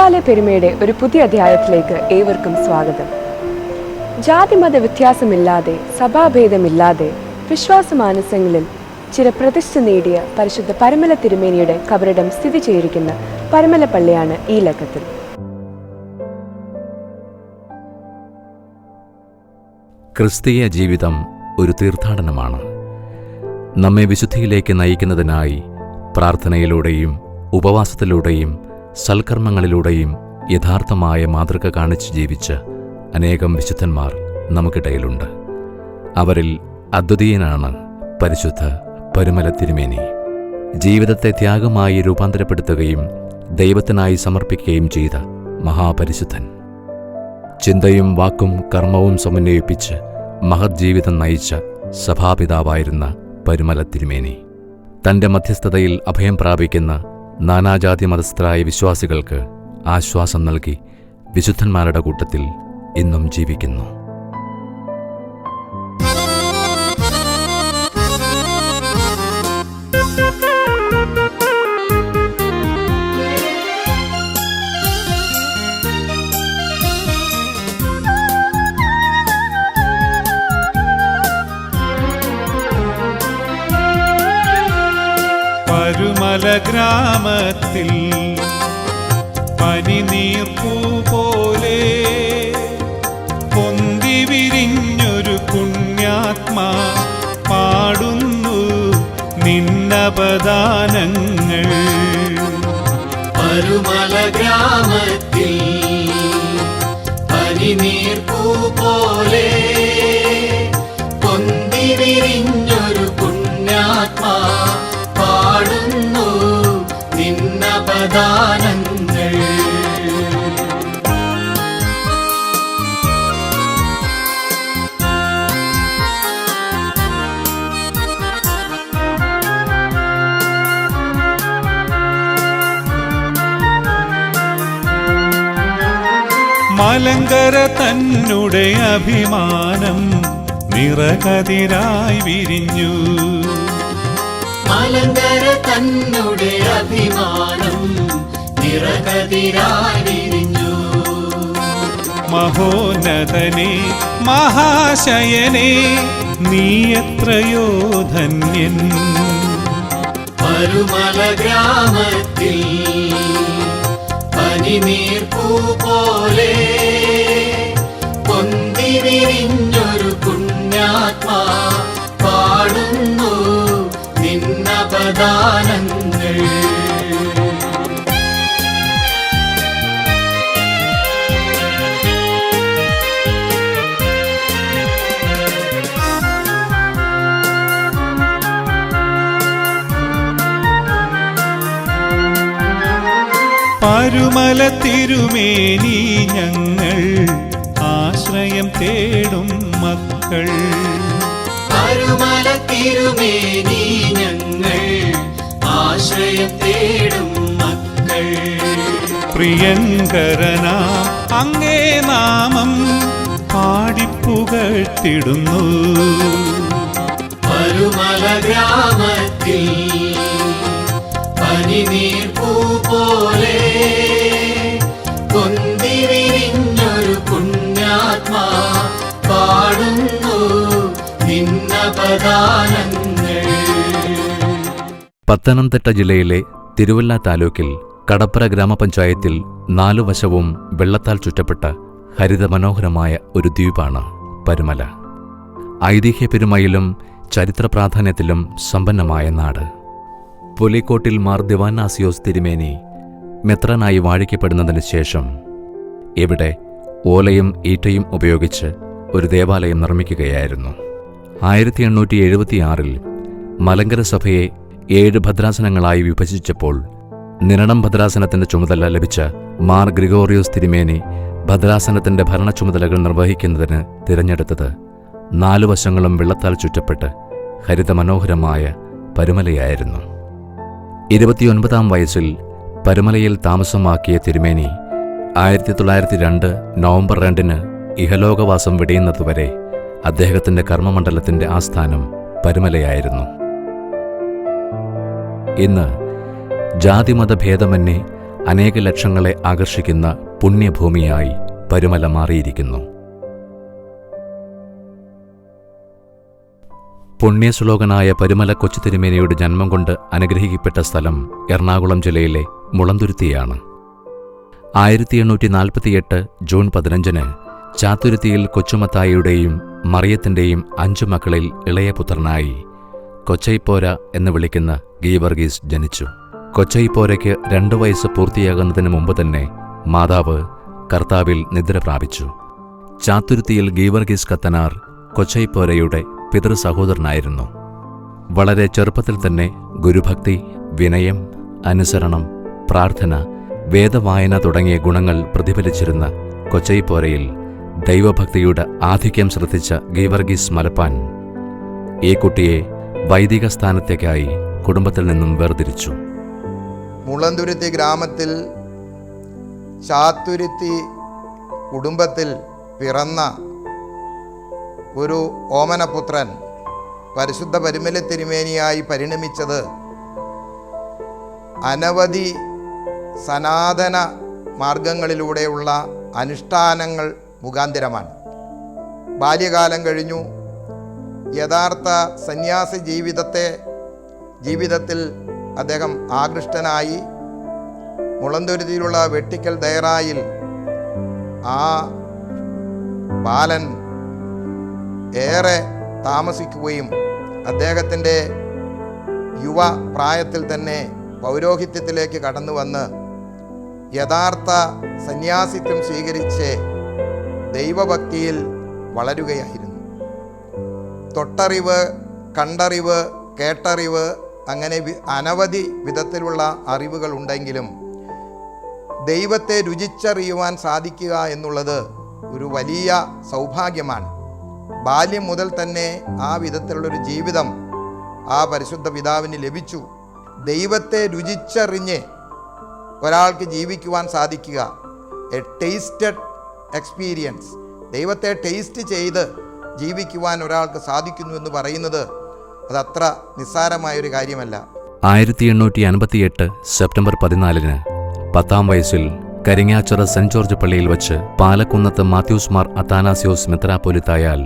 ദേവാലയ പെരുമയുടെ ഒരു പുതിയ അധ്യായത്തിലേക്ക് ഏവർക്കും സ്വാഗതം. ജാതിമത വ്യത്യാസമില്ലാതെ സഭാഭേദമില്ലാതെ വിശ്വാസമാനസങ്ങളിൽ ചിരപ്രതിഷ്ഠ നേടിയ പരിശുദ്ധ പരമല തിരുമേനിയുടെ കബറിടം സ്ഥിതി ചെയ്തിരിക്കുന്ന പരമല പള്ളിയാണ് ഈ ലക്കത്തിൽ. ക്രിസ്തീയ ജീവിതം ഒരു തീർത്ഥാടനമാണ്. നമ്മെ വിശുദ്ധിയിലേക്ക് നയിക്കുന്നതിനായി പ്രാർത്ഥനയിലൂടെയും ഉപവാസത്തിലൂടെയും സൽക്കർമ്മങ്ങളിലൂടെയും യഥാർത്ഥമായ മാതൃക കാണിച്ച് ജീവിച്ച അനേകം വിശുദ്ധന്മാർ നമുക്കിടയിലുണ്ട്. അവരിൽ അദ്വിതീയനാണ് പരിശുദ്ധ പരുമല തിരുമേനി. ജീവിതത്തെ ത്യാഗമായി രൂപാന്തരപ്പെടുത്തുകയും ദൈവത്തിനായി സമർപ്പിക്കുകയും ചെയ്ത മഹാപരിശുദ്ധൻ. ചിന്തയും വാക്കും കർമ്മവും സമന്വയിപ്പിച്ച് മഹത് ജീവിതം നയിച്ച സഭാപിതാവായിരുന്ന പരുമല തിരുമേനി. തന്റെ മധ്യസ്ഥതയിൽ അഭയം പ്രാപിക്കുന്ന നാനാജാതി മതസ്ഥരായ വിശ്വാസികൾക്ക് ആശ്വാസം നൽകി വിശുദ്ധന്മാരുടെ കൂട്ടത്തിൽ ഇന്നും ജീവിക്കുന്നു. ഗ്രാമത്തിൽ പനിനീർപ്പൂ പോലെ പൊന്തി വിരിഞ്ഞൊരു പുണ്യാത്മാ പാടുന്നു നിന്നപദാനങ്ങൾ പരുമല ഗ്രാമത്തിൽ പനിനീർപ്പൂ പോലെ പൊന്തി വിരിഞ്ഞൊരു പുണ്യാത്മാ പാടുന്നു മലങ്കര തന്നുടെ അഭിമാനം നിറകതിരായി വിരിഞ്ഞു. മലങ്കര തന്നുടെ അഭിമാനം നിറകതിരായി വിരിഞ്ഞു മഹോന്നതനെ മഹാശയനെ നീ എത്രയോ ധന്യൻ. മരുമല ഗ്രാമത്തിൽ പനിനീർപ്പൂ പോലെ പൊന്തി വിരിഞ്ഞൊരു പുണ്യാത്മാ പാടുന്നു. നിന്നപദാനങ്ങൾ പരുമല തിരുമേനി ഞങ്ങൾ ആശ്രയം തേടും മക്കൾ. പരുമല തിരുമേനി പ്രിയങ്കരനാ അങ്ങേ നാമം പാടിപ്പുകഴ്ത്തിടുന്നു. മരുമല ഗ്രാമത്തിൽ പനിനീർ പൂ പോലെ പൊന്തി വിരിഞ്ഞൊരു പുണ്യാത്മാ പാടുന്നു പത്തനംതിട്ട ജില്ലയിലെ തിരുവല്ല താലൂക്കിൽ കടപ്പര ഗ്രാമപഞ്ചായത്തിൽ നാലു വശവും വെള്ളത്താൽ ചുറ്റപ്പെട്ട ഹരിതമനോഹരമായ ഒരു ദ്വീപാണ് പരുമല. ഐതിഹ്യ പെരുമയിലും ചരിത്ര പ്രാധാന്യത്തിലും സമ്പന്നമായ നാട്. പുലിക്കോട്ടിൽ മാർ ദിവാനാസിയോസ് തിരുമേനി മെത്രനായി വാഴിക്കപ്പെടുന്നതിന് ശേഷം ഇവിടെ ഓലയും ഈറ്റയും ഉപയോഗിച്ച് ഒരു ദേവാലയം നിർമ്മിക്കുകയായിരുന്നു. ആയിരത്തി എണ്ണൂറ്റി എഴുപത്തിയാറിൽ മലങ്കര സഭയെ ഏഴ് ഭദ്രാസനങ്ങളായി വിഭജിച്ചപ്പോൾ നിരണം ഭദ്രാസനത്തിന്റെ ചുമതല ലഭിച്ച മാർ ഗ്രിഗോറിയോസ് തിരുമേനി ഭദ്രാസനത്തിന്റെ ഭരണ ചുമതലകൾ നിർവഹിക്കുന്നതിന് തിരഞ്ഞെടുത്തത് നാലു വശങ്ങളും വെള്ളത്താൽ ചുറ്റപ്പെട്ട് ഹരിതമനോഹരമായ പരുമലയായിരുന്നു. ഇരുപത്തിയൊൻപതാം വയസ്സിൽ പരുമലയിൽ താമസമാക്കിയ തിരുമേനി ആയിരത്തി തൊള്ളായിരത്തി രണ്ട് നവംബർ രണ്ടിന് ഇഹലോകവാസം വെടിയുന്നതുവരെ അദ്ദേഹത്തിന്റെ കർമ്മമണ്ഡലത്തിന്റെ ആസ്ഥാനം പരുമലയായിരുന്നു. ഇന്ന് ജാതിമത ഭേദമന്യേ അനേക ലക്ഷങ്ങളെ ആകർഷിക്കുന്ന പുണ്യഭൂമിയായി പരുമല മാറിയിരിക്കുന്നു. പുണ്യശ്ലോകനായ പരുമല കൊച്ചു തിരുമേനയുടെ ജന്മം കൊണ്ട് അനുഗ്രഹിക്കപ്പെട്ട സ്ഥലം എറണാകുളം ജില്ലയിലെ മുളന്തുരുത്തിയാണ്. ആയിരത്തി എണ്ണൂറ്റി നാൽപ്പത്തിയെട്ട് ജൂൺ പതിനഞ്ചിന് ചാത്തുരുത്തിയിൽ കൊച്ചുമത്തായിയുടെയും മറിയത്തിന്റെയും അഞ്ചു മക്കളിൽ ഇളയ പുത്രനായി കൊച്ചൈപ്പോര എന്ന് വിളിക്കുന്ന ഗീവർഗീസ് ജനിച്ചു. കൊച്ചൈപ്പോരയ്ക്ക് രണ്ടു വയസ്സ് പൂർത്തിയാകുന്നതിന് മുമ്പ് തന്നെ മാതാവ് കർത്താവിൽ നിദ്ര പ്രാപിച്ചു. ചാത്തുരുത്തിയിൽ ഗീവർഗീസ് കത്തനാർ കൊച്ചൈപ്പോരയുടെ പിതൃ സഹോദരനായിരുന്നു. വളരെ ചെറുപ്പത്തിൽ തന്നെ ഗുരുഭക്തി വിനയം അനുസരണം പ്രാർത്ഥന വേദവായന തുടങ്ങിയ ഗുണങ്ങൾ പ്രതിഫലിച്ചിരുന്ന കൊച്ചൈപ്പോരയിൽ ദൈവഭക്തിയുടെ ആധിക്യം ശ്രദ്ധിച്ച ഗീവർഗീസ് മലപ്പാൻ ഈ കുട്ടിയെ വൈദിക സ്ഥാനത്തേക്കായി കുടുംബത്തിൽ നിന്നും വേർതിരിച്ചു. മുളന്തുരുത്തി ഗ്രാമത്തിൽ ചാത്തുരുത്തി കുടുംബത്തിൽ പിറന്ന ഒരു ഓമനപുത്രൻ പരിശുദ്ധ പരിമല തിരുമേനിയായി പരിണമിച്ചത് അനവധി സനാതന മാർഗങ്ങളിലൂടെയുള്ള അനുഷ്ഠാനങ്ങൾ മുഖാന്തിരമാണ്. ബാല്യകാലം കഴിഞ്ഞു. യഥാർത്ഥ സന്യാസി ജീവിതത്തെ ജീവിതത്തിൽ അദ്ദേഹം ആകൃഷ്ടനായി മുളന്തുരുതിയിലുള്ള വെട്ടിക്കൽ ദയറായിൽ ആ ബാലൻ ഏറെ താമസിക്കുകയും അദ്ദേഹത്തിന്റെ യുവ പ്രായത്തിൽ തന്നെ പൗരോഹിത്യത്തിലേക്ക് കടന്നു വന്ന് യഥാർത്ഥ സന്യാസിത്വം സ്വീകരിച്ച് ദൈവഭക്തിയിൽ വളരുകയായിരുന്നു. തൊട്ടറിവ് കണ്ടറിവ് കേട്ടറിവ് അങ്ങനെ അനവധി വിധത്തിലുള്ള അറിവുകൾ ഉണ്ടെങ്കിലും ദൈവത്തെ രുചിച്ചറിയുവാൻ സാധിക്കുക എന്നുള്ളത് ഒരു വലിയ സൗഭാഗ്യമാണ്. ബാല്യം മുതൽ തന്നെ ആ വിധത്തിലുള്ളൊരു ജീവിതം ആ പരിശുദ്ധ പിതാവിന് ലഭിച്ചു. ദൈവത്തെ രുചിച്ചറിഞ്ഞ് ഒരാൾക്ക് ജീവിക്കുവാൻ സാധിക്കുക. A tasted experience. ദൈവത്തെ ടേസ്റ്റ് ചെയ്ത് ജീവിക്കുവാൻ ഒരാൾക്ക് സാധിക്കുന്നു എന്ന് പറയുന്നത് അതത്ര നിസ്സാരമായൊരു കാര്യമല്ല. ആയിരത്തി എണ്ണൂറ്റി അൻപത്തിയെട്ട് സെപ്റ്റംബർ പതിനാലിന് പത്താം വയസ്സിൽ കരിങ്ങാച്ചിറ സെന്റ് ജോർജ് പള്ളിയിൽ വച്ച് പാലക്കുന്നത്ത് മാത്യൂസ് മാർ അത്താനാസിയോസ് മിത്രാപോലിത്തായാൽ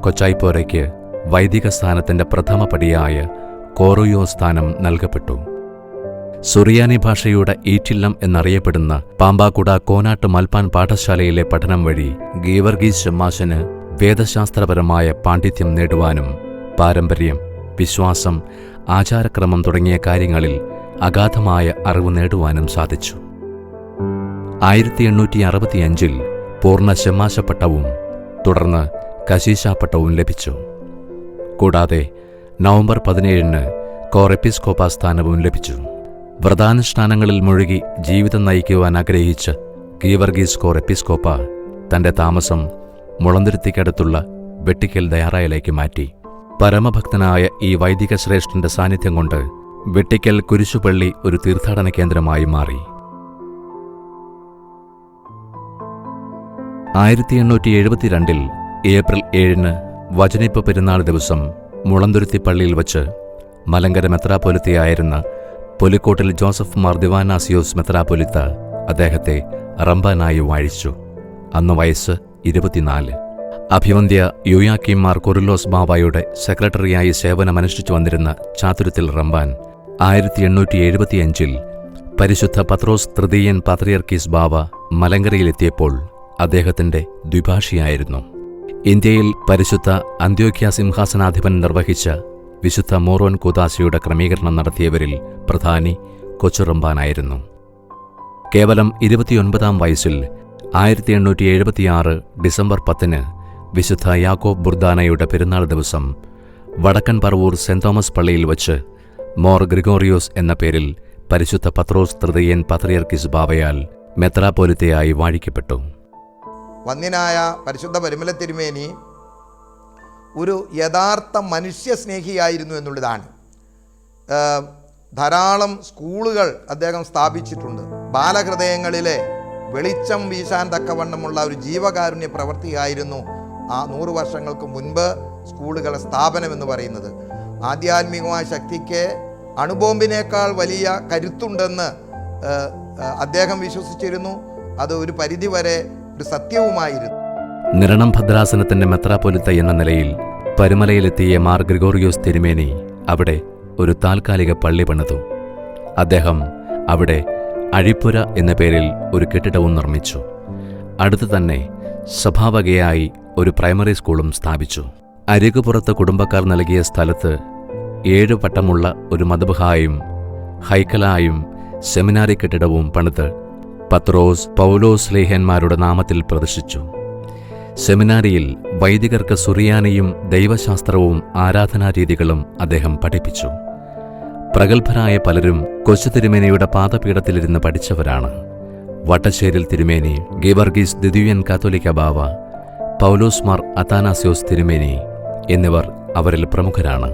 കൊച്ചായിപ്പോരയ്ക്ക് വൈദിക സ്ഥാനത്തിന്റെ പ്രഥമ പടിയായ കോറുയോ സ്ഥാനം നൽകപ്പെട്ടു. സുറിയാനി ഭാഷയുടെ ഈറ്റില്ലം എന്നറിയപ്പെടുന്ന പാമ്പാക്കുട കോനാട്ട് മൽപ്പാൻ പാഠശാലയിലെ പഠനം വഴി ഗീവർഗീസ് ഷമാശന് വേദശാസ്ത്രപരമായ പാണ്ഡിത്യം നേടുവാനും പാരമ്പര്യം വിശ്വാസം ആചാരക്രമം തുടങ്ങിയ കാര്യങ്ങളിൽ അഗാധമായ അറിവ് നേടുവാനും സാധിച്ചു. ആയിരത്തി എണ്ണൂറ്റി അറുപത്തിയഞ്ചിൽ പൂർണ ശമാശപ്പട്ടവും തുടർന്ന് കശീശാപ്പട്ടവും ലഭിച്ചു. കൂടാതെ നവംബർ പതിനേഴിന് കോറെപ്പിസ്കോപ്പ സ്ഥാനവും ലഭിച്ചു. വ്രതാനുഷ്ഠാനങ്ങളിൽ മുഴുകി ജീവിതം നയിക്കുവാൻ ആഗ്രഹിച്ച ഗീവർഗീസ് കോറെപ്പിസ്കോപ്പ തന്റെ താമസം മുളന്തിരുത്തിക്കടുത്തുള്ള വെട്ടിക്കൽ ദയാറായിലേക്ക് മാറ്റി. പരമഭക്തനായ ഈ വൈദിക ശ്രേഷ്ഠന്റെ സാന്നിധ്യം കൊണ്ട് വെട്ടിക്കൽ കുരിശുപള്ളി ഒരു തീർത്ഥാടന കേന്ദ്രമായി മാറി. ആയിരത്തി എണ്ണൂറ്റി എഴുപത്തിരണ്ടിൽ ഏപ്രിൽ ഏഴിന് വചനിപ്പ് പെരുന്നാൾ ദിവസം മുളന്തുരുത്തി പള്ളിയിൽ വച്ച് മലങ്കര മെത്രാപൊലിത്തയായിരുന്ന പൊലിക്കോട്ടിൽ ജോസഫ് മാർ ദിവാനാസിയോസ് മെത്രാപൊലിത്ത അദ്ദേഹത്തെ റംബാനായി വാഴിച്ചു. അന്ന് വയസ്സ് ഇരുപത്തിനാല്. അഭിവന്ധ്യ യുയാക്കിം മാർ കൊറിലോസ് ബാബായുടെ സെക്രട്ടറിയായി സേവനമനുഷ്ഠിച്ചു വന്നിരുന്ന ചാതുരത്തിൽ റംബാൻ ആയിരത്തി എണ്ണൂറ്റി എഴുപത്തിയഞ്ചിൽ പരിശുദ്ധ പത്രോസ് തൃതീയൻ പാത്രിയർക്കീസ് ബാബ മലങ്കരയിലെത്തിയപ്പോൾ അദ്ദേഹത്തിന്റെ ദ്വിഭാഷിയായിരുന്നു. ഇന്ത്യയിൽ പരിശുദ്ധ അന്ത്യോഖ്യ സിംഹാസനാധിപൻ നിർവഹിച്ച വിശുദ്ധ മോറോൻ കൂതാശയുടെ ക്രമീകരണം നടത്തിയവരിൽ പ്രധാനി കൊച്ചുറമ്പാനായിരുന്നു കേവലം ഇരുപത്തിയൊൻപതാം വയസ്സിൽ ആയിരത്തി എണ്ണൂറ്റി എഴുപത്തിയാറ് ഡിസംബർ പത്തിന് വിശുദ്ധ യാക്കോബ് ബുർദാനയുടെ പെരുന്നാൾ ദിവസം വടക്കൻ പറവൂർ സെന്റ് തോമസ് പള്ളിയിൽ വച്ച് മോർ ഗ്രിഗോറിയോസ് എന്ന പേരിൽ പരിശുദ്ധ പത്രോസ് തൃതീയൻ പത്രിയർക്കിസ് ബാവയാൽ മെത്രാപോലിത്തയായി വാഴിക്കപ്പെട്ടു. വന്യനായ പരിശുദ്ധ പരിമല തിരുമേനി ഒരു യഥാർത്ഥ മനുഷ്യസ്നേഹിയായിരുന്നു എന്നുള്ളതാണ്. ധാരാളം സ്കൂളുകൾ അദ്ദേഹം സ്ഥാപിച്ചിട്ടുണ്ട്. ബാലഹൃദയങ്ങളിലെ വെളിച്ചം വീശാൻ തക്കവണ്ണമുള്ള ഒരു ജീവകാരുണ്യ പ്രവൃത്തിയായിരുന്നു ആ നൂറ് വർഷങ്ങൾക്ക് മുൻപ് സ്കൂളുകളെ സ്ഥാപനം എന്ന് പറയുന്നത്. ആധ്യാത്മികമായ ശക്തിക്ക് അണുബോംബിനേക്കാൾ വലിയ കരുത്തുണ്ടെന്ന് അദ്ദേഹം വിശ്വസിച്ചിരുന്നു. അത് ഒരു പരിധിവരെ ഒരു സത്യവുമായിരുന്നു. നിരണം ഭദ്രാസനത്തിന്റെ മെത്രാപൊലിത്ത എന്ന നിലയിൽ പരുമലയിലെത്തിയ മാർ ഗ്രിഗോറിയോസ് തിരുമേനി അവിടെ ഒരു താൽക്കാലിക പള്ളി പണിതു. അദ്ദേഹം അവിടെ അഴിപ്പുര എന്ന പേരിൽ ഒരു കെട്ടിടവും നിർമ്മിച്ചു. അടുത്തു തന്നെ സഭാവകയായി ഒരു പ്രൈമറി സ്കൂളും സ്ഥാപിച്ചു. അരികുപുറത്ത് കുടുംബക്കാർ നൽകിയ സ്ഥലത്ത് ഏഴു പട്ടമുള്ള ഒരു മതബഹായും ഹൈക്കലായും സെമിനാരി കെട്ടിടവും പണിത് പത്രോസ് പൗലോസ് ലേഹന്മാരുടെ നാമത്തിൽ പ്രദർശിച്ചു. സെമിനാരിയിൽ വൈദികർക്ക് സുറിയാനിയും ദൈവശാസ്ത്രവും ആരാധനാരീതികളും അദ്ദേഹം പഠിപ്പിച്ചു. പ്രഗത്ഭരായ പലരും കൊച്ചു തിരുമേനിയുടെ പാദപീഠത്തിലിരുന്ന് പഠിച്ചവരാണ്. വട്ടശ്ശേരിൽ തിരുമേനി ഗീവർഗീസ് ദ്വിതീയൻ കാത്തോലിക്ക ബാവ പൗലോസ് മാർ അത്താനാസ്യോസ് തിരുമേനി എന്നിവർ അവരിൽ പ്രമുഖരാണ്.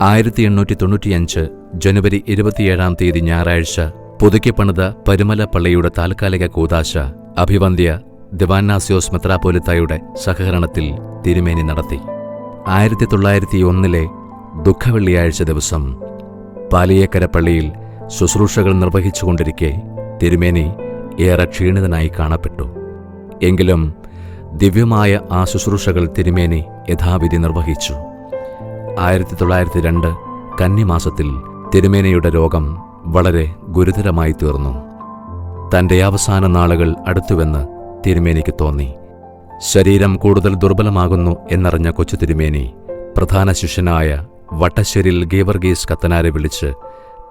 ആയിരത്തി എണ്ണൂറ്റി തൊണ്ണൂറ്റിയഞ്ച് ജനുവരി ഇരുപത്തിയേഴാം തീയതി ഞായറാഴ്ച പുതുക്കിപ്പണിത പരുമല പള്ളിയുടെ താൽക്കാലിക കൂതാശ അഭിവന്ധ്യ ദിവാനാസ്യോസ് മെത്രാപോലിത്തായുടെ സഹകരണത്തിൽ തിരുമേനി നടത്തി. ആയിരത്തി തൊള്ളായിരത്തി ഒന്നിലെ ദുഃഖവെള്ളിയാഴ്ച ദിവസം പാലിയേക്കര പള്ളിയിൽ ശുശ്രൂഷകൾ നിർവഹിച്ചുകൊണ്ടിരിക്കെ തിരുമേനി ഏറെ ക്ഷീണിതനായി കാണപ്പെട്ടു. എങ്കിലും ദിവ്യമായ ആ ശുശ്രൂഷകൾ തിരുമേനി യഥാവിധി നിർവഹിച്ചു. ആയിരത്തി തൊള്ളായിരത്തി രണ്ട് കന്നിമാസത്തിൽ തിരുമേനയുടെ രോഗം വളരെ ഗുരുതരമായി തീർന്നു. തന്റെ അവസാന നാളുകൾ അടുത്തുവെന്ന് തിരുമേനിക്ക് തോന്നി. ശരീരം കൂടുതൽ ദുർബലമാകുന്നു എന്നറിഞ്ഞ കൊച്ചു തിരുമേനി പ്രധാന ശിഷ്യനായ വട്ടശ്ശേരിൽ ഗീവർഗീസ് കത്തനാരെ വിളിച്ച്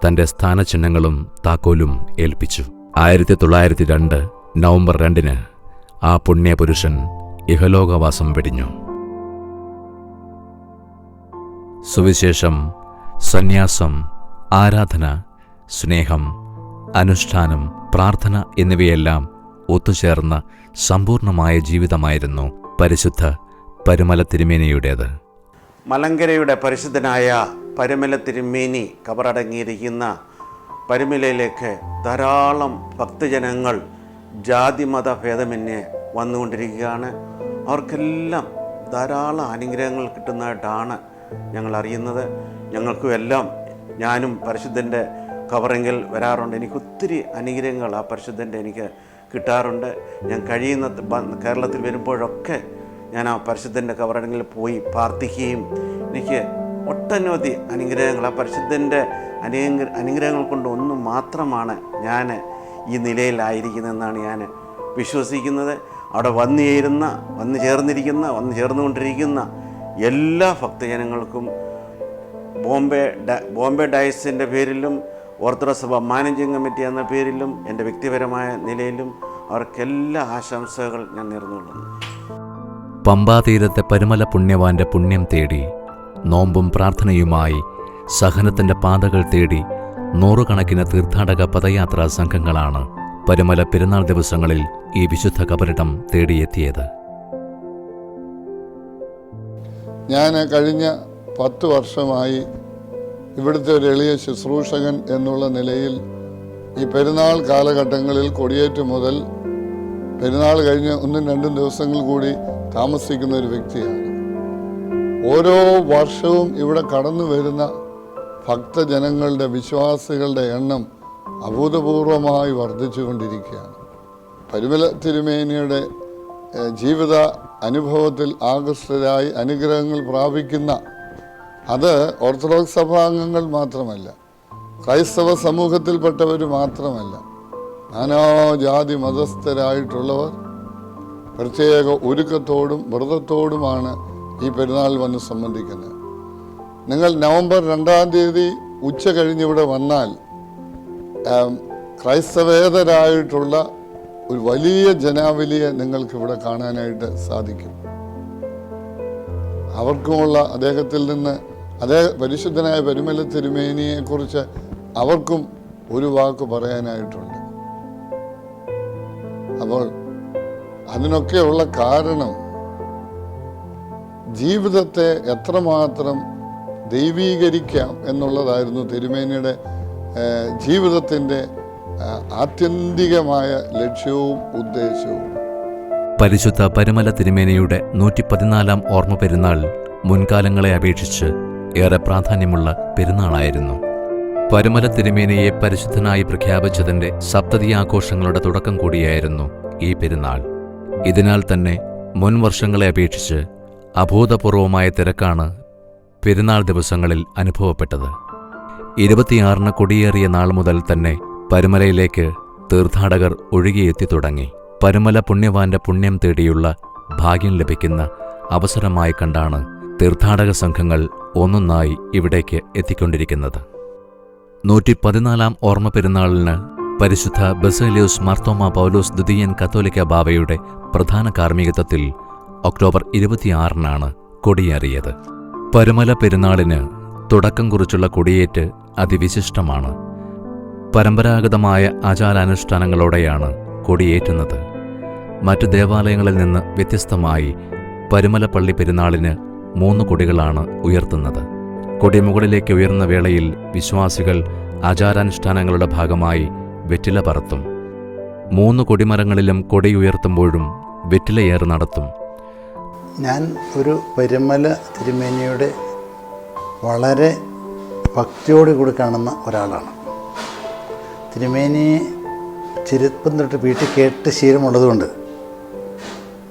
തന്റെ സ്ഥാനചിഹ്നങ്ങളും താക്കോലും ഏൽപ്പിച്ചു. ആയിരത്തി തൊള്ളായിരത്തി രണ്ട് നവംബർ രണ്ടിന് ആ പുണ്യപുരുഷൻ ഇഹലോകവാസം വെടിഞ്ഞു സുവിശേഷം സന്യാസം ആരാധന സ്നേഹം അനുഷ്ഠാനം പ്രാർത്ഥന എന്നിവയെല്ലാം ഒത്തുചേർന്ന സമ്പൂർണമായ ജീവിതമായിരുന്നു പരിശുദ്ധ പരുമല തിരുമേനിയുടേത് മലങ്കരയുടെ പരിശുദ്ധനായ പരുമല തിരുമേനി കബറടങ്ങിയിരിക്കുന്ന പരുമലയിലേക്ക് ധാരാളം ഭക്തജനങ്ങൾ ജാതിമത ഭേദമന്യേ വന്നുകൊണ്ടിരിക്കുകയാണ്. അവർക്കെല്ലാം ധാരാളം അനുഗ്രഹങ്ങൾ കിട്ടുന്നതായിട്ടാണ് ഞങ്ങൾ അറിയുന്നത് ഞങ്ങൾക്കും എല്ലാം ഞാനും പരിശുദ്ധന്റെ കവറിങ്ങിൽ വരാറുണ്ട്. എനിക്ക് ഒത്തിരി അനുഗ്രഹങ്ങൾ ആ പരിശുദ്ധന്റെ എനിക്ക് കിട്ടാറുണ്ട്. ഞാൻ കഴിയുന്ന കേരളത്തിൽ വരുമ്പോഴൊക്കെ ഞാൻ ആ പരിശുദ്ധന്റെ കവറടങ്ങിൽ പോയി പ്രാർത്ഥിക്കുകയും എനിക്ക് ഒട്ടനവധി അനുഗ്രഹങ്ങൾ ആ പരിശുദ്ധന്റെ അനുഗ്രഹ അനുഗ്രഹങ്ങൾ കൊണ്ട് ഒന്നും മാത്രമാണ് ഞാൻ ഈ നിലയിലായിരിക്കുന്നതെന്നാണ് ഞാൻ വിശ്വസിക്കുന്നത്. അവിടെ വന്നു ചേരുന്ന വന്നു ചേർന്നിരിക്കുന്ന വന്നു ചേർന്നുകൊണ്ടിരിക്കുന്ന എല്ലാ ഭക്തജനങ്ങൾക്കും ബോംബെ ബോംബെ ഡയസിന്റെ പേരിലും ഓർത്തഡോക്സ് സഭ മാനേജിംഗ് കമ്മിറ്റി എന്ന പേരിലും എന്റെ വ്യക്തിപരമായ നിലയിലും അവർക്കെല്ലാ ആശംസകൾ ഞാൻ നേർന്നുകൊള്ളുന്നു. പമ്പാതീരത്തെ പരുമല പുണ്യവാന്റെ പുണ്യം തേടി നോമ്പും പ്രാർത്ഥനയുമായി സഹനത്തിന്റെ പാതകൾ തേടി നൂറുകണക്കിന് തീർത്ഥാടക പദയാത്രാ സംഘങ്ങളാണ് പരുമല പെരുന്നാൾ ദിവസങ്ങളിൽ ഈ വിശുദ്ധ കബറിടം തേടിയെത്തിയത്. ഞാൻ കഴിഞ്ഞ പത്ത് വർഷമായി ഇവിടുത്തെ ഒരു എളിയ ശുശ്രൂഷകൻ എന്നുള്ള നിലയിൽ ഈ പെരുന്നാൾ കാലഘട്ടങ്ങളിൽ കൊടിയേറ്റ് മുതൽ പെരുന്നാൾ കഴിഞ്ഞ് ഒന്നും രണ്ടും ദിവസങ്ങൾ കൂടി താമസിക്കുന്ന ഒരു വ്യക്തിയാണ്. ഓരോ വർഷവും ഇവിടെ കടന്നു വരുന്ന ഭക്തജനങ്ങളുടെ വിശ്വാസികളുടെ എണ്ണം അഭൂതപൂർവമായി വർദ്ധിച്ചുകൊണ്ടിരിക്കുകയാണ്. പരുമല തിരുമേനിയുടെ ജീവിത അനുഭവത്തിൽ ആകൃഷ്ടരായി അനുഗ്രഹങ്ങൾ പ്രാപിക്കുന്ന അത് ഓർത്തഡോക്സ് സഭാംഗങ്ങൾ മാത്രമല്ല ക്രൈസ്തവ സമൂഹത്തിൽപ്പെട്ടവർ മാത്രമല്ല നാനാജാതി മതസ്ഥരായിട്ടുള്ളവർ പ്രത്യേക ഒരുക്കത്തോടും വ്രതത്തോടുമാണ് ഈ പെരുന്നാൾ വന്ന് സംബന്ധിക്കുന്നത്. നിങ്ങൾ നവംബർ രണ്ടാം തീയതി ഉച്ച കഴിഞ്ഞിവിടെ വന്നാൽ ക്രൈസ്തവേതരായിട്ടുള്ള ഒരു വലിയ ജനാവലിയെ നിങ്ങൾക്ക് ഇവിടെ കാണാനായിട്ട് സാധിക്കും. അവർക്കുമുള്ള അദ്ദേഹത്തിൽ നിന്ന് അതേ പരിശുദ്ധനായ പെരുമല തിരുമേനിയെക്കുറിച്ച് അവർക്കും ഒരു വാക്ക് പറയാനായിട്ടുണ്ട്. അപ്പോൾ അതിനൊക്കെയുള്ള കാരണം ജീവിതത്തെ എത്രമാത്രം ദൈവീകരിക്കാം എന്നുള്ളതായിരുന്നു തിരുമേനിയുടെ ജീവിതത്തിന്റെ ആത്യന്തികമായ ലക്ഷ്യവും ഉദ്ദേശവും. പരിശുദ്ധ പരുമല തിരുമേനയുടെ നൂറ്റി പതിനാലാം ഓർമ്മ പെരുന്നാൾ മുൻകാലങ്ങളെ അപേക്ഷിച്ച് ഏറെ പ്രാധാന്യമുള്ള പെരുന്നാളായിരുന്നു. പരുമല തിരുമേനയെ പരിശുദ്ധനായി പ്രഖ്യാപിച്ചതിന്റെ സപ്തതി ആഘോഷങ്ങളുടെ തുടക്കം കൂടിയായിരുന്നു ഈ പെരുന്നാൾ. ഇതിനാൽ തന്നെ മുൻ വർഷങ്ങളെ അപേക്ഷിച്ച് അഭൂതപൂർവമായ തിരക്കാണ് പെരുന്നാൾ ദിവസങ്ങളിൽ അനുഭവപ്പെട്ടത്. ഇരുപത്തിയാറിന് കൊടിയേറിയ നാൾ മുതൽ തന്നെ പരുമലയിലേക്ക് തീർത്ഥാടകർ ഒഴുകിയെത്തി തുടങ്ങി. പരുമല പുണ്യവാന്റെ പുണ്യം തേടിയുള്ള ഭാഗ്യം ലഭിക്കുന്ന അവസരമായി കണ്ടാണ് തീർത്ഥാടക സംഘങ്ങൾ ഒന്നൊന്നായി ഇവിടേക്ക് എത്തിക്കൊണ്ടിരിക്കുന്നത്. നൂറ്റി പതിനാലാം ഓർമ്മ പെരുന്നാളിന് പരിശുദ്ധ ബസേലിയോസ് മാർത്തോമ പൗലോസ് ദ്വിതീയൻ കത്തോലിക്ക ബാബയുടെ പ്രധാന കാർമ്മികത്വത്തിൽ ഒക്ടോബർ ഇരുപത്തിയാറിനാണ് കൊടിയേറിയത്. പരുമല പെരുന്നാളിന് തുടക്കം കുറിച്ചുള്ള കൊടിയേറ്റ് അതിവിശിഷ്ടമാണ്. പരമ്പരാഗതമായ ആചാരാനുഷ്ഠാനങ്ങളോടെയാണ് കൊടിയേറ്റുന്നത്. മറ്റു ദേവാലയങ്ങളിൽ നിന്ന് വ്യത്യസ്തമായി പരുമലപ്പള്ളി പെരുന്നാളിന് മൂന്ന് കൊടികളാണ് ഉയർത്തുന്നത്. കൊടിമുകളിലേക്ക് ഉയർന്ന വേളയിൽ വിശ്വാസികൾ ആചാരാനുഷ്ഠാനങ്ങളുടെ ഭാഗമായി വെറ്റില പറത്തും. മൂന്ന് കൊടിമരങ്ങളിലും കൊടി ഉയർത്തുമ്പോഴും വെറ്റിലയേറ് നടത്തും. ഞാൻ ഒരു പരുമല തിരുമേനിയുടെ വളരെ ഭക്തിയോട് കൂടി കാണുന്ന ഒരാളാണ്. തിരുമേനി ചെരുപ്പം തൊട്ട് വീട്ടിൽ കേട്ട് ശീലമുള്ളതുകൊണ്ട്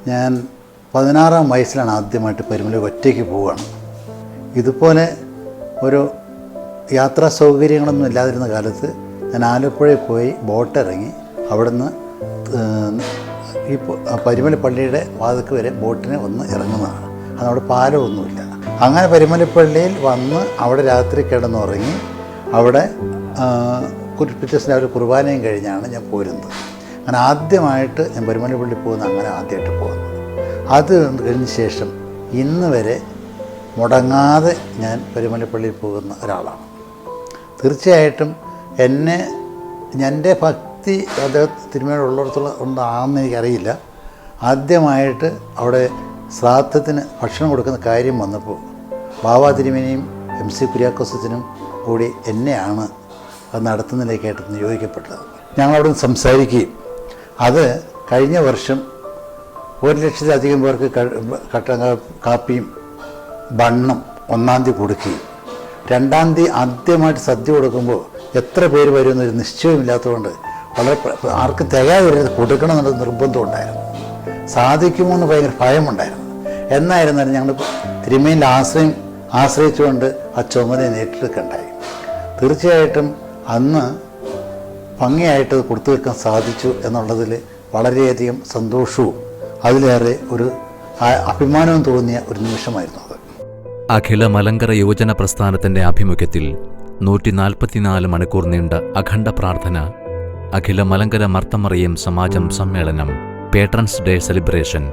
ഞാൻ പതിനാറാം വയസ്സിലാണ് ആദ്യമായിട്ട് പരുമല ഒറ്റയ്ക്ക് പോവുകയാണ്. ഇതുപോലെ ഒരു യാത്രാ സൗകര്യങ്ങളൊന്നും ഇല്ലാതിരുന്ന കാലത്ത് ഞാൻ ആലപ്പുഴയിൽ പോയി ബോട്ടിറങ്ങി അവിടുന്ന് ഏഹ്, ഈ പരുമല പള്ളിയുടെ വാതക്ക് വരെ ബോട്ടിന് വന്ന് ഇറങ്ങുന്നതാണ്. അതവിടെ പാലമൊന്നുമില്ല. അങ്ങനെ പരിമലപ്പള്ളിയിൽ വന്ന് അവിടെ രാത്രി കിടന്നുറങ്ങി അവിടെ ആ, കുറി- പിറ്റേ ദിവസം രാവിലെ കുർബാനയും കഴിഞ്ഞാണ് ഞാൻ പോരുന്നത്. അങ്ങനെ ആദ്യമായിട്ട് ഞാൻ പരിമലപ്പള്ളി പോകുന്ന അങ്ങനെ ആദ്യമായിട്ട് പോകുന്നത്. അത് കഴിഞ്ഞ ശേഷം ഇന്ന് വരെ മുടങ്ങാതെ ഞാൻ പരിമലപ്പള്ളിയിൽ പോകുന്ന ഒരാളാണ്. തീർച്ചയായിട്ടും എന്നെ എന്റെ ഭക്തി അദ്ദേഹം തിരുമേട് ഉള്ളിടത്തോളം ഉണ്ടാണെന്ന് എനിക്കറിയില്ല. ആദ്യമായിട്ട് അവിടെ ശ്രാദ്ധത്തിന് ഭക്ഷണം കൊടുക്കുന്ന കാര്യം വന്നപ്പോൾ ബാബ എം സി കുര്യാക്കോസത്തിനും കൂടി എന്നെയാണ് അത് നടത്തുന്നതിലേക്കായിട്ട് നിയോഗിക്കപ്പെട്ടത് ഞങ്ങളവിടെ നിന്ന് സംസാരിക്കുകയും അത് കഴിഞ്ഞ വർഷം ഒരു ലക്ഷത്തിലധികം പേർക്ക് കട്ട കാപ്പിയും ബണ്ണും ഒന്നാം തീയതി കൊടുക്കുകയും രണ്ടാം തീയതി ആദ്യമായിട്ട് സദ്യ കൊടുക്കുമ്പോൾ എത്ര പേര് വരുമെന്നൊരു നിശ്ചയമില്ലാത്തതുകൊണ്ട് വളരെ ആർക്കും തികയാതെ കൊടുക്കണം എന്നുള്ള നിർബന്ധം ഉണ്ടായിരുന്നു. സാധിക്കുമോ എന്ന് ഭയങ്കര ഭയമുണ്ടായിരുന്നു. എന്നായിരുന്നാലും ഞങ്ങൾ തിരുമേനിൽ ആശ്രയം ആശ്രയിച്ചുകൊണ്ട് ആ ചുമതല നേട്ടെടുക്കണ്ടായി തീർച്ചയായിട്ടും അന്ന് ഭംഗിയായിട്ട് കൊടുത്തു വെക്കാൻ സാധിച്ചു എന്നുള്ളതിൽ വളരെയധികം സന്തോഷവും അതിലേറെ ഒരു അഭിമാനവും തോന്നിയ ഒരു നിമിഷമായിരുന്നു അത്. അഖില മലങ്കര യുവജന പ്രസ്ഥാനത്തിന്റെ ആഭിമുഖ്യത്തിൽ നൂറ്റി നാൽപ്പത്തിനാല് മണിക്കൂർ നീണ്ട അഖണ്ഡ പ്രാർത്ഥന അഖില മലങ്കര മർത്തമറിയം സമാജം സമ്മേളനം പേട്രൻസ് ഡേ സെലിബ്രേഷൻ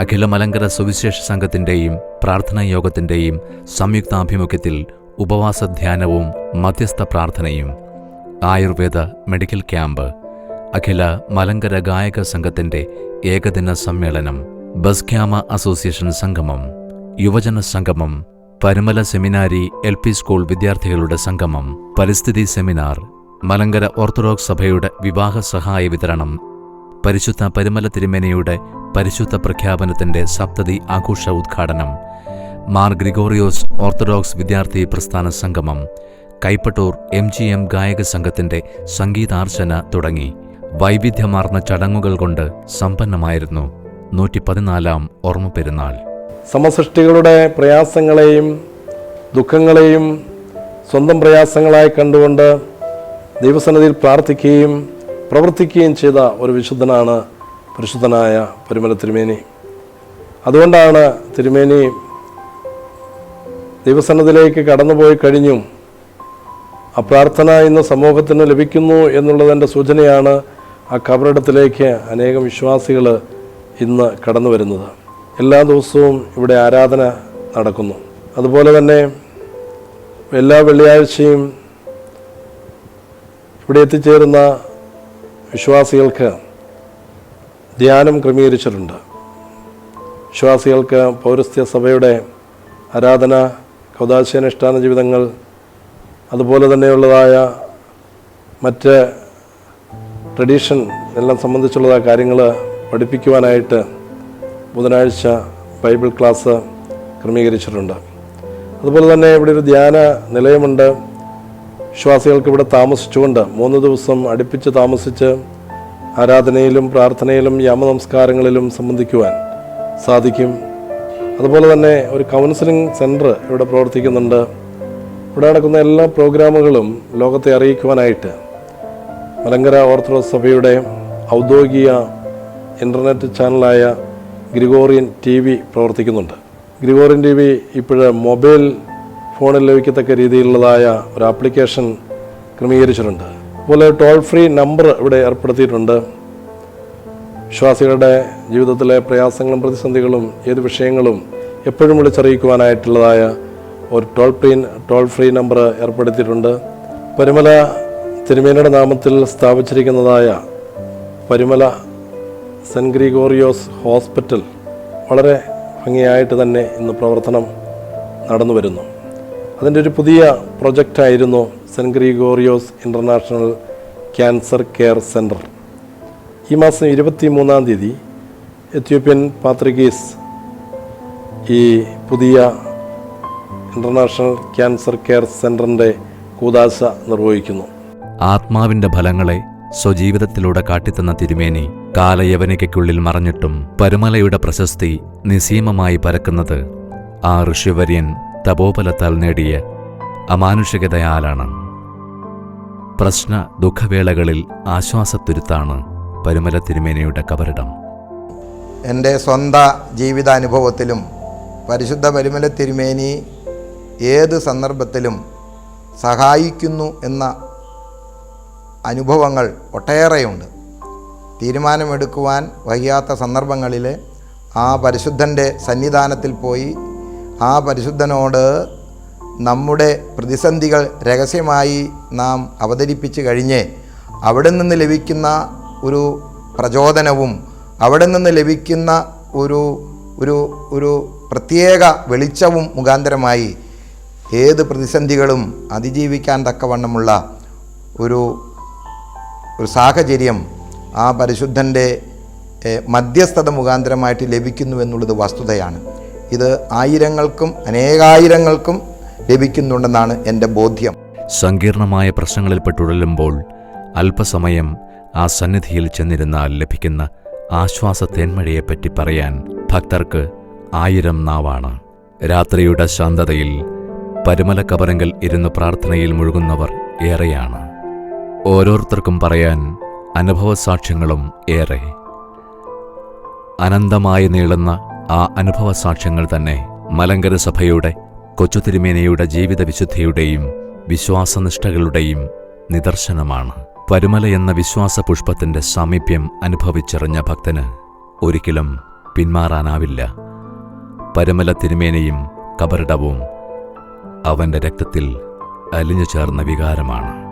അഖില മലങ്കര സുവിശേഷ സംഘത്തിന്റെയും പ്രാർത്ഥനാ യോഗത്തിന്റെയും സംയുക്താഭിമുഖ്യത്തിൽ ഉപവാസ ധ്യാനവും മധ്യസ്ഥ പ്രാർത്ഥനയും. Ayurveda medical camp. അഖില മലങ്കര ഗായക സംഘത്തിന്റെ ഏകദിന സമ്മേളനം ബസ്ക്യാമ അസോസിയേഷൻ സംഗമം യുവജന സംഗമം Parumala seminary L P school വിദ്യാർത്ഥികളുടെ സംഗമം പരിസ്ഥിതി സെമിനാർ മലങ്കര ഓർത്തഡോക്സ് സഭയുടെ വിവാഹ സഹായ വിതരണം പരിശുദ്ധ പരിമല തിരുമേനയുടെ പരിശുദ്ധ പ്രഖ്യാപനത്തിന്റെ സപ്തതി ആഘോഷ ഉദ്ഘാടനം. മാർ ഗ്രിഗോറിയോസ് ഓർത്തഡോക്സ് വിദ്യാർത്ഥി പ്രസ്ഥാന സംഗമം. കൈപ്പട്ടൂർ എം ജി എം ഗായക സംഘത്തിന്റെ സംഗീതാർച്ചന തുടങ്ങി. വൈവിധ്യമാർന്ന ചടങ്ങുകൾ കൊണ്ട് സമ്പന്നമായിരുന്നു നൂറ്റി പതിനാലാം ഓർമ്മ പെരുന്നാൾ സമസൃഷ്ടികളുടെ പ്രയാസങ്ങളെയും ദുഃഖങ്ങളെയും സ്വന്തം പ്രയാസങ്ങളായി കണ്ടുകൊണ്ട് ദൈവസന്നിധിയിൽ പ്രാർത്ഥിക്കുകയും പ്രവർത്തിക്കുകയും ചെയ്ത ഒരു വിശുദ്ധനാണ് പരിശുദ്ധനായ പരിമല തിരുമേനി. അതുകൊണ്ടാണ് തിരുമേനി ദൈവസന്നതിലേക്ക് കടന്നുപോയി കഴിഞ്ഞും ആ പ്രാർത്ഥന ഇന്ന് സമൂഹത്തിന് ലഭിക്കുന്നു എന്നുള്ളതിന്റെ സൂചനയാണ്. ആ കബറിടത്തിലേക്ക് അനേകം വിശ്വാസികൾ ഇന്ന് കടന്നു വരുന്നത്. എല്ലാ ദിവസവും ഇവിടെ ആരാധന നടക്കുന്നു. അതുപോലെ തന്നെ എല്ലാ വെള്ളിയാഴ്ചയും ഇവിടെ എത്തിച്ചേരുന്ന വിശ്വാസികൾക്ക് ധ്യാനം ക്രമീകരിച്ചിട്ടുണ്ട്. വിശ്വാസികൾക്ക് പൗരസ്ത്യ സഭയുടെ ആരാധന കൗതാശാനുഷ്ഠാന ജീവിതങ്ങൾ അതുപോലെ തന്നെയുള്ളതായ മറ്റ് ട്രഡീഷൻ എല്ലാം സംബന്ധിച്ചുള്ളതായ കാര്യങ്ങൾ പഠിപ്പിക്കുവാനായിട്ട് ബുധനാഴ്ച ബൈബിൾ ക്ലാസ് ക്രമീകരിച്ചിട്ടുണ്ട്. അതുപോലെ തന്നെ ഇവിടെ ഒരു ധ്യാന നിലയമുണ്ട്. വിശ്വാസികൾക്ക് ഇവിടെ താമസിച്ചുകൊണ്ട് മൂന്ന് ദിവസം അടുപ്പിച്ച് താമസിച്ച് ആരാധനയിലും പ്രാർത്ഥനയിലും യാമനമസ്കാരങ്ങളിലും സംബന്ധിക്കുവാൻ സാധിക്കും. അതുപോലെ തന്നെ ഒരു കൗൺസിലിംഗ് സെന്റർ ഇവിടെ പ്രവർത്തിക്കുന്നുണ്ട്. ഇവിടെ നടക്കുന്ന എല്ലാ പ്രോഗ്രാമുകളും ലോകത്തെ അറിയിക്കുവാനായിട്ട് മലങ്കര ഓർത്തഡോക്സ് സഭയുടെ ഔദ്യോഗിക ഇന്റർനെറ്റ് ചാനലായ ഗ്രിഗോറിയൻ ടി വി പ്രവർത്തിക്കുന്നുണ്ട്. ഗ്രിഗോറിയൻ ടി വി ഇപ്പോൾ മൊബൈൽ ഫോണിൽ ലഭിക്കത്തക്ക രീതിയിലുള്ളതായ ഒരു ആപ്ലിക്കേഷൻ ക്രമീകരിച്ചിട്ടുണ്ട്. അതുപോലെ ടോൾ ഫ്രീ നമ്പർ ഇവിടെ ഏർപ്പെടുത്തിയിട്ടുണ്ട്. വിശ്വാസികളുടെ ജീവിതത്തിലെ പ്രയാസങ്ങളും പ്രതിസന്ധികളും ഏത് വിഷയങ്ങളും എപ്പോഴും വിളിച്ചറിയിക്കുവാനായിട്ടുള്ളതായ ഒരു toll free toll free number ഏർപ്പെടുത്തിയിട്ടുണ്ട്. പരുമല തിരുമേനയുടെ നാമത്തിൽ സ്ഥാപിച്ചിരിക്കുന്നതായ പരുമല സെന്റ് ഗ്രിഗോറിയോസ് ഹോസ്പിറ്റൽ വളരെ ഭംഗിയായിട്ട് തന്നെ ഇന്ന് പ്രവർത്തനം നടന്നു വരുന്നു അതിന്റെ ഒരു പുതിയ പ്രൊജക്റ്റായിരുന്നു saint Gregorios international cancer care centre ഈ മാസം ഇരുപത്തി മൂന്നാം തീയതി എത്യോപ്യൻ പാത്രികീസ് ഈ പുതിയ ഇന്റർനാഷണൽ ക്യാൻസർ കെയർ സെന്ററിന്റെ കൂതാശ നിർവഹിക്കുന്നു. ആത്മാവിന്റെ ഫലങ്ങളെ സ്വജീവിതത്തിലൂടെ കാട്ടിത്തന്ന തിരുമേനി കാലയവനികയ്ക്കുള്ളിൽ മറഞ്ഞിട്ടും പരുമലയുടെ പ്രശസ്തി നിസീമമായി പരക്കുന്നത് ആ ഋഷിവര്യൻ തപോബലത്താൽ നേടിയ അമാനുഷികതയാലാണ്. പ്രശ്ന ദുഃഖവേളകളിൽ ആശ്വാസത്തുരുത്താണ് പരുമല തിരുമേനയുടെ കബറിടം. എന്റെ സ്വന്ത ജീവിതാനുഭവത്തിലും പരിശുദ്ധ പരിമല തിരുമേനി ഏത് സന്ദർഭത്തിലും സഹായിക്കുന്നു എന്ന അനുഭവങ്ങൾ ഒട്ടേറെയുണ്ട്. തീരുമാനമെടുക്കുവാൻ വയ്യാത്ത സന്ദർഭങ്ങളിൽ ആ പരിശുദ്ധന്റെ സന്നിധാനത്തിൽ പോയി ആ പരിശുദ്ധനോട് നമ്മുടെ പ്രതിസന്ധികൾ രഹസ്യമായി നാം അവതരിപ്പിച്ച് കഴിഞ്ഞ് അവിടെ നിന്ന് ലഭിക്കുന്ന ഒരു പ്രചോദനവും അവിടെ നിന്ന് ലഭിക്കുന്ന ഒരു ഒരു ഒരു പ്രത്യേക വെളിച്ചവും മുഖാന്തരമായി ഏത് പ്രതിസന്ധികളും അതിജീവിക്കാൻ തക്കവണ്ണമുള്ള ഒരു ഒരു സാഹചര്യം ആ പരിശുദ്ധന്റെ മധ്യസ്ഥത മുഖാന്തരമായിട്ട് ലഭിക്കുന്നു എന്നുള്ളത് വസ്തുതയാണ്. ഇത് ആയിരങ്ങൾക്കും അനേകായിരങ്ങൾക്കും ലഭിക്കുന്നുണ്ടെന്നാണ് എന്റെ ബോധ്യം. സങ്കീർണമായ പ്രശ്നങ്ങളിൽപ്പെട്ടുഴലുമ്പോൾ അല്പസമയം ആ സന്നിധിയിൽ ചെന്നിരുന്നാൽ ലഭിക്കുന്ന ആശ്വാസ തേന്മഴയെപ്പറ്റി പറയാൻ ഭക്തർക്ക് ആയിരം നാവാണ്. രാത്രിയുടെ ശാന്തതയിൽ പരുമല കബറങ്കൽ ഇരുന്ന് പ്രാർത്ഥനയിൽ മുഴുകുന്നവർ ഏറെയാണ്. ഓരോരുത്തർക്കും പറയാൻ അനുഭവസാക്ഷ്യങ്ങളും ഏറെ. അനന്തമായി നീളുന്ന ആ അനുഭവ സാക്ഷ്യങ്ങൾ തന്നെ മലങ്കര സഭയുടെ കൊച്ചുതിരുമേനയുടെ ജീവിത വിശുദ്ധിയുടെയും വിശ്വാസനിഷ്ഠകളുടെയും നിദർശനമാണ്. പരുമല എന്ന വിശ്വാസ പുഷ്പത്തിന്റെ സാമീപ്യം അനുഭവിച്ചെറിഞ്ഞ ഭക്തന് ഒരിക്കലും പിന്മാറാനാവില്ല. പരുമല തിരുമേനയും കബറിടവും അവന്റെ രക്തത്തിൽ അലിഞ്ഞു ചേർന്ന വികാരമാണ്.